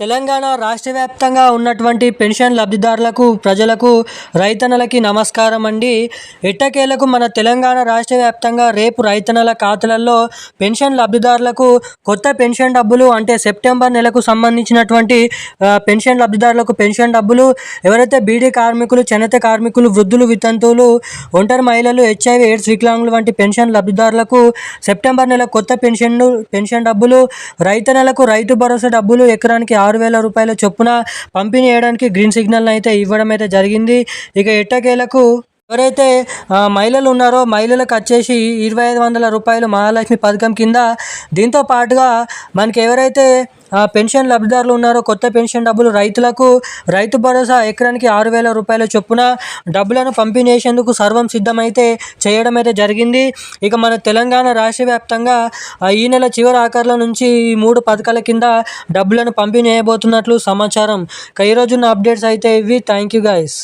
తెలంగాణ రాష్ట్ర వ్యాప్తంగా ఉన్నటువంటి పెన్షన్ లబ్ధిదారులకు ప్రజలకు రైతన్నలకి నమస్కారం అండి. ఎట్టకేలకు మన తెలంగాణ రాష్ట్ర వ్యాప్తంగా రేపు రైతన్నల ఖాతాలలో పెన్షన్ లబ్ధిదారులకు కొత్త పెన్షన్ డబ్బులు అంటే సెప్టెంబర్ నెలకు సంబంధించినటువంటి పెన్షన్ లబ్ధిదారులకు పెన్షన్ డబ్బులు ఎవరైతే బీడీ కార్మికులు చేనేత కార్మికులు వృద్ధులు వితంతువులు ఒంటరి మహిళలు హెచ్ఐవి ఎయిడ్స్ వికలాంగులు వంటి పెన్షన్ లబ్ధిదారులకు సెప్టెంబర్ నెల కొత్త పెన్షన్ పెన్షన్ డబ్బులు రైతన్నలకు రైతు భరోసా డబ్బులు ఎకరానికి ఆరు వేల రూపాయల చొప్పున పంపిణీ చేయడానికి గ్రీన్ సిగ్నల్ అయితే ఇవ్వడం అయితే జరిగింది. ఇక ఎట్టకేలకు ఎవరైతే మహిళలు ఉన్నారో మహిళలకు వచ్చేసి ఇరవై ఐదు వందల రూపాయలు మహాలక్ష్మి పథకం కింద దీంతో పాటుగా మనకి ఎవరైతే పెన్షన్ లబ్ధిదారులు ఉన్నారో కొత్త పెన్షన్ డబ్బులు రైతులకు రైతు భరోసా ఎకరానికి ఆరు వేల రూపాయల చొప్పున డబ్బులను పంపిణీసేందుకు సర్వం సిద్ధమైతే చేయడం అయితే జరిగింది. ఇక మన తెలంగాణ రాష్ట్ర వ్యాప్తంగా ఈ నెల చివరి ఆఖరుల నుంచి ఈ మూడు పథకాల కింద డబ్బులను పంపిణీ చేయబోతున్నట్లు సమాచారం. ఇక ఈరోజున్న అప్డేట్స్ అయితే ఇవి. Thank you guys